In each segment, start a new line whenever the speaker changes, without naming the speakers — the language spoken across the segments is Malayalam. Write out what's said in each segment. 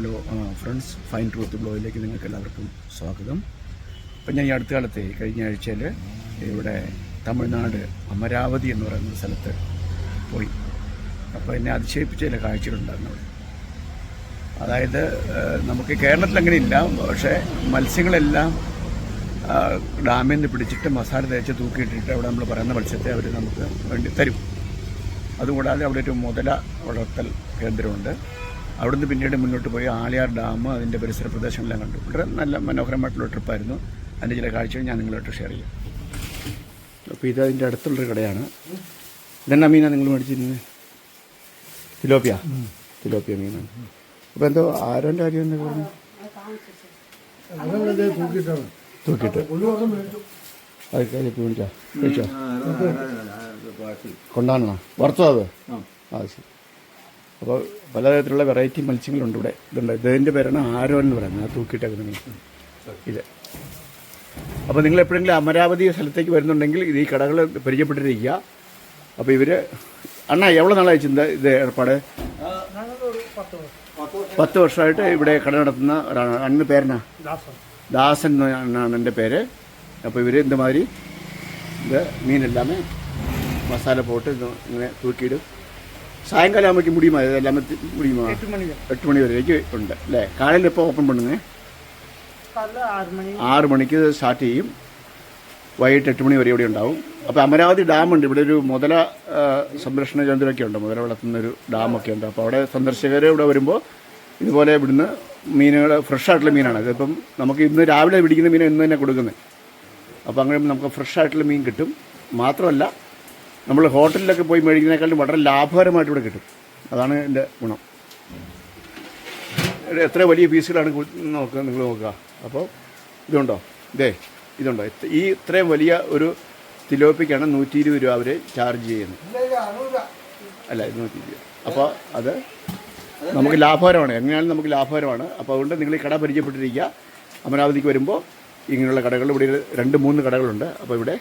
ഹലോ ഫ്രണ്ട്സ് ഫൈൻ ട്രൂത്ത് ബ്ലോഗിലേക്ക് നിങ്ങൾക്ക് എല്ലാവർക്കും സ്വാഗതം. അപ്പം ഞാൻ ഈ അടുത്ത കാലത്തെ കഴിഞ്ഞ ആഴ്ചയിൽ ഇവിടെ തമിഴ്നാട് അമരാവതി എന്ന് പറയുന്ന സ്ഥലത്ത് പോയി. അപ്പോൾ എന്നെ അതിശയിപ്പിച്ച ചില കാഴ്ചകളുണ്ടായിരുന്നു അവിടെ. അതായത് നമുക്ക് കേരളത്തിൽ അങ്ങനെ ഇല്ല പക്ഷേ മത്സ്യങ്ങളെല്ലാം ഡാമിൽ നിന്ന് പിടിച്ചിട്ട് മസാല തേച്ച് തൂക്കിയിട്ടിട്ട് അവിടെ നമ്മൾ പറയുന്ന മത്സ്യത്തെ അവർ നമുക്ക് വേണ്ടി തരും. അതുകൂടാതെ അവിടെ ഒരു മുതല വളർത്തൽ കേന്ദ്രമുണ്ട്. അവിടുന്ന് പിന്നീട് മുന്നോട്ട് പോയി ആലിയാർ ഡാം അതിന്റെ പരിസര പ്രദേശങ്ങളെല്ലാം കണ്ടു. വളരെ നല്ല മനോഹരമായിട്ടുള്ള ട്രിപ്പായിരുന്നു. അതിന്റെ ചില കാഴ്ചകൾ ഞാൻ നിങ്ങളായിട്ട് ഷെയർ ചെയ്യാം. അപ്പോൾ ഇത് അതിന്റെ അടുത്തുള്ളൊരു കടയാണ്. ഇതെന്നാ മീനാണ് നിങ്ങൾ മേടിച്ചിരുന്നത്? തിലോപ്പിയ തിലോപ്പിയ മീനാണ്. അപ്പോൾ എന്തോ ആരോന്റെ കാര്യം എന്നൊക്കെ പറഞ്ഞു? തൂക്കിയിട്ട്. അത് കഴിച്ചു മേടിച്ചോ കഴിച്ചോ? കൊണ്ടാണോ? വറുത്തോ അത്? ആ. ശരി. അപ്പോൾ പലതരത്തിലുള്ള വെറൈറ്റി മത്സ്യങ്ങളുണ്ട് ഇവിടെ. ഇതുണ്ട്. ഇതിന്റെ പേരാണ് ആരോ എന്ന് പറയുന്നത്. ആ തൂക്കിയിട്ടേക്കുന്ന നിങ്ങൾ ഇത്. അപ്പോൾ നിങ്ങൾ എപ്പോഴെങ്കിലും അമരാവതി സ്ഥലത്തേക്ക് വരുന്നുണ്ടെങ്കിൽ ഇത് ഈ കടകൾ പരിചയപ്പെട്ടിരിക്കുക. അപ്പോൾ ഇവർ അണ്ണാ എവിടെ നാളായി ചിന്ത ഇത് ഏർപ്പാട്? പത്ത് വർഷമായിട്ട് ഇവിടെ കട നടത്തുന്ന ഒരാളാണ്. അണ്ണ പേരനാ ദാസൻ എന്നാണ് എന്റെ പേര്. അപ്പോൾ ഇവർ ഇതുമാതിരി ഇത് മീനെല്ലാമേ മസാല പോട്ട് ഇങ്ങനെ തൂക്കിയിടും. സായങ്കാലം ആകുമ്പോഴേക്കും മുടിയുമോ ഇതെല്ലാം മുടിയുമോ
എട്ട് മണി
എട്ട് മണി വരേക്ക് ഉണ്ട് അല്ലേ കാലയിൽ എപ്പോൾ ഓപ്പൺ பண்ணுங்க
കാല ആറ് മണി
ആറ് മണിക്ക് സ്റ്റാർട്ട് ചെയ്യും വൈകിട്ട് എട്ട് മണി വരെ ഇവിടെ ഉണ്ടാവും അപ്പോൾ അമരാവതി ഡാമുണ്ട് ഇവിടെ ഒരു മുതല ആ, സംരക്ഷണ കേന്ദ്രമൊക്കെ ഉണ്ട് മുതല വളർത്തുന്ന ഒരു ഡാമൊക്കെ ഉണ്ട് അപ്പോൾ അവിടെ സന്ദർശകർ ഇവിടെ വരുമ്പോൾ ഇതുപോലെ ഇവിടുന്ന് മീനുകൾ ഫ്രഷ് ആയിട്ടുള്ള മീനാണ് ഇതിപ്പം നമുക്ക് ഇന്ന് രാവിലെ പിടിക്കുന്ന മീൻ ഇന്ന് തന്നെ കൊടുക്കുന്നത് അപ്പോൾ അങ്ങനെ നമുക്ക് ഫ്രഷ് ആയിട്ടുള്ള മീൻ കിട്ടും മാത്രമല്ല നമ്മൾ ഹോട്ടലിലൊക്കെ പോയി മേടിക്കുന്നതിനേക്കാളും വളരെ ലാഭകരമായിട്ട് ഇവിടെ കിട്ടും. അതാണ് എന്റെ ഗുണം. എത്ര വലിയ പീസുകളാണ് നോക്കുക നിങ്ങൾ നോക്കുക. അപ്പോൾ ഇതുണ്ടോ? ഇതേ ഇതുണ്ടോ? ഈ ഇത്രയും വലിയ ഒരു തിലോപ്പിക്കാണ് നൂറ്റി ഇരുപത് രൂപ അവർ ചാർജ് ചെയ്യുന്നത്. അല്ല ഇത് നൂറ്റി ഇരുപത് അപ്പോൾ അത് നമുക്ക് ലാഭകരമാണ്. എങ്ങനെയാണെങ്കിലും നമുക്ക് ലാഭകരമാണ്. അപ്പോൾ അതുകൊണ്ട് നിങ്ങൾ ഈ കട പരിചയപ്പെട്ടിരിക്കുക. അമരാവതിക്ക് വരുമ്പോൾ ഇങ്ങനെയുള്ള കടകൾ ഇവിടെ രണ്ട് മൂന്ന് കടകളുണ്ട്. അപ്പോൾ ഇവിടെ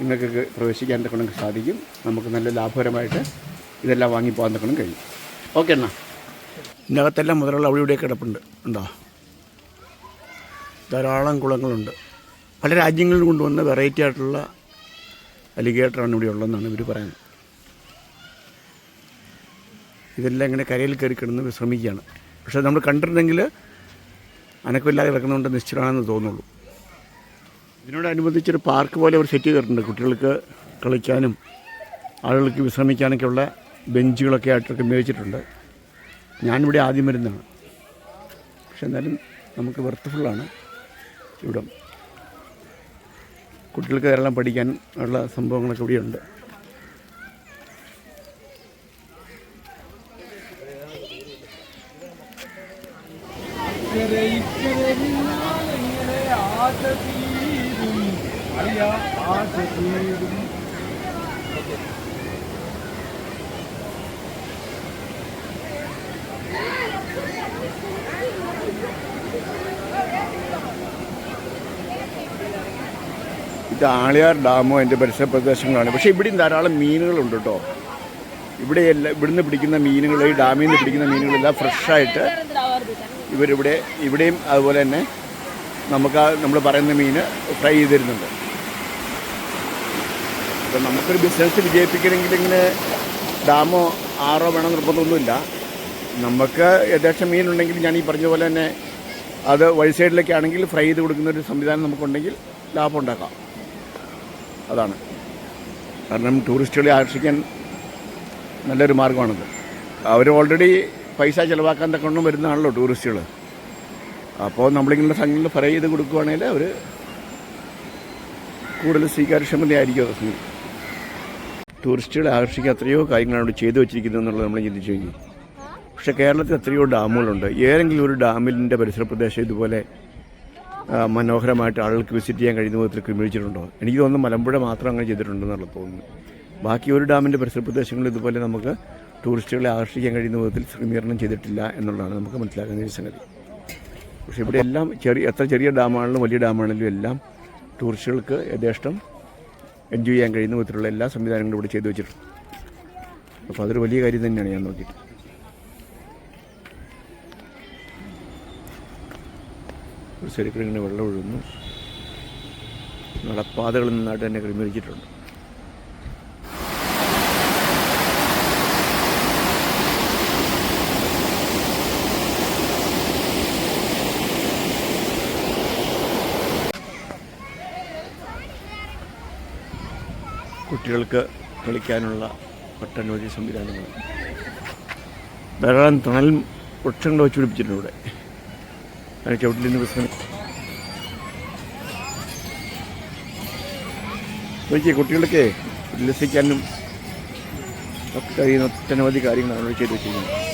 നിങ്ങൾക്ക് പ്രവേശിക്കാൻ തക്കണം സാധിക്കും. നമുക്ക് നല്ല ലാഭകരമായിട്ട് ഇതെല്ലാം വാങ്ങിപ്പോകാൻ തക്കണം കഴിയും. ഓക്കെ എന്നാ ഇതിനകത്തെല്ലാം മുതലുള്ള അവിടെ ഇവിടെ കിടപ്പുണ്ട്. ഉണ്ടോ? ധാരാളം കുളങ്ങളുണ്ട്. പല രാജ്യങ്ങളിൽ കൊണ്ടുവന്ന വെറൈറ്റി ആയിട്ടുള്ള അലിഗേറ്ററാണ് ഇവിടെ ഉള്ളതെന്നാണ് ഇവർ പറയുന്നത്. ഇതെല്ലാം ഇങ്ങനെ കരയിൽ കയറി കിടന്ന് വിശ്രമിക്കുകയാണ്. പക്ഷേ നമ്മൾ കണ്ടിട്ടുണ്ടെങ്കിൽ അനക്കമില്ലാതെ കിടക്കുന്നതുകൊണ്ട് നിശ്ചലമാണെന്ന് തോന്നുള്ളൂ. ഇതിനോടനുബന്ധിച്ചൊരു പാർക്ക് പോലെ അവർ സെറ്റ് ചെയ്തിട്ടുണ്ട്. കുട്ടികൾക്ക് കളിക്കാനും ആളുകൾക്ക് വിശ്രമിക്കാനൊക്കെ ഉള്ള ബെഞ്ചുകളൊക്കെ ആയിട്ടൊക്കെ ഉപയോഗിച്ചിട്ടുണ്ട്. ഞാനിവിടെ ആദ്യം വരുന്നതാണ്. പക്ഷെ എന്നാലും നമുക്ക് വെർത്തഫുള്ളാണ് ഇവിടം. കുട്ടികൾക്ക് ധാരാളം പഠിക്കാൻ ഉള്ള സംഭവങ്ങളൊക്കെ ഇവിടെയുണ്ട്. ഇത് ആളിയാർ ഡാമോ എന്റെ പരിസര പ്രദേശങ്ങളാണ്. പക്ഷേ ഇവിടെയും ധാരാളം മീനുകളുണ്ട് കേട്ടോ. ഇവിടെ എല്ലാം ഇവിടുന്ന് പിടിക്കുന്ന മീനുകൾ ഈ ഡാമിൽ നിന്ന് പിടിക്കുന്ന മീനുകളെല്ലാം ഫ്രഷായിട്ട് ഇവരിവിടെ ഇവിടെയും അതുപോലെ തന്നെ നമുക്ക് നമ്മൾ പറയുന്ന മീൻ ഫ്രൈ ചെയ്ത് അപ്പം നമുക്കൊരു ബിസിനസ് വിജയിപ്പിക്കണമെങ്കിൽ ഇങ്ങനെ ഡാമോ ആറോ വേണം നിർബന്ധമൊന്നുമില്ല. നമുക്ക് യഥേഷ്ടം മീനുണ്ടെങ്കിൽ ഞാൻ ഈ പറഞ്ഞ പോലെ തന്നെ അത് വഴി സൈഡിലൊക്കെ ആണെങ്കിൽ ഫ്രൈ ചെയ്ത് കൊടുക്കുന്ന ഒരു സംവിധാനം നമുക്കുണ്ടെങ്കിൽ ലാഭം ഉണ്ടാക്കാം. അതാണ്. കാരണം ടൂറിസ്റ്റുകളെ ആകർഷിക്കാൻ നല്ലൊരു മാർഗമാണത്. അവർ ഓൾറെഡി പൈസ ചിലവാക്കാൻ തക്കൊണ്ട് വരുന്നതാണല്ലോ ടൂറിസ്റ്റുകൾ അപ്പോൾ നമ്മളിങ്ങനെ സംഘങ്ങൾ ഫ്രൈ ചെയ്ത് കൊടുക്കുകയാണെങ്കിൽ അവർ കൂടുതൽ സ്വീകാര്യക്ഷമതയായിരിക്കും അത് ടൂറിസ്റ്റുകളെ ആകർഷിക്കാൻ എത്രയോ കാര്യങ്ങളാണ് ഇവിടെ ചെയ്തു വെച്ചിരിക്കുന്നത് എന്നുള്ളത് നമ്മൾ ചിന്തിച്ചു കഴിഞ്ഞു. പക്ഷേ കേരളത്തിൽ എത്രയോ ഡാമുകളുണ്ട്. ഏതെങ്കിലും ഒരു ഡാമിന്റെ പരിസര പ്രദേശം ഇതുപോലെ മനോഹരമായിട്ട് ആളുകൾക്ക് വിസിറ്റ് ചെയ്യാൻ കഴിയുന്ന വിധത്തിൽ ക്രമീകരിച്ചിട്ടുണ്ടോ? എനിക്ക് തോന്നുന്നു മലമ്പുഴ മാത്രം അങ്ങനെ ചെയ്തിട്ടുണ്ടെന്നുള്ള തോന്നുന്നു ബാക്കി ഒരു ഡാമിന്റെ പരിസര പ്രദേശങ്ങളിൽ ഇതുപോലെ നമുക്ക് ടൂറിസ്റ്റുകളെ ആകർഷിക്കാൻ കഴിയുന്ന വിധത്തിൽ ക്രമീകരണം ചെയ്തിട്ടില്ല എന്നുള്ളതാണ് നമുക്ക് മനസ്സിലാക്കുന്ന ഒരു സംഗതി. പക്ഷേ ഇവിടെ എല്ലാം ചെറിയ എത്ര ചെറിയ ഡാമാണെങ്കിലും വലിയ ഡാമാണെങ്കിലും എല്ലാം ടൂറിസ്റ്റുകൾക്ക് യഥേഷ്ടം എൻജോയ് ചെയ്യാൻ കഴിയുന്ന വിധത്തിലുള്ള എല്ലാ സംവിധാനങ്ങളും ഇവിടെ ചെയ്തു വെച്ചിട്ടുണ്ട്. അപ്പോൾ അതൊരു വലിയ കാര്യം തന്നെയാണ് ഞാൻ നോക്കിയിട്ട്. ഒരു ചെറിയ ഇങ്ങനെ വെള്ളം ഒഴുകുന്നു. നടപ്പാതകൾ നിന്നായിട്ട് തന്നെ ക്രമീകരിച്ചിട്ടുണ്ട്. കുട്ടികൾക്ക് കളിക്കാനുള്ള ഒട്ടനവധി സംവിധാനങ്ങൾ. ധാരാളം തണൽ വൃക്ഷങ്ങൾ വെച്ച് പിടിപ്പിച്ചിട്ടുണ്ട് ഇവിടെ. അതിന് ചവിട്ടിൽ നിന്ന് വിശ്രമി കുട്ടികൾക്ക് ഉല്ലസിക്കാനും ഒക്കെ കഴിയുന്ന ഒട്ടനവധി കാര്യങ്ങളാണ് ഇവിടെ ചെയ്ത് വെച്ചിരിക്കുന്നത്.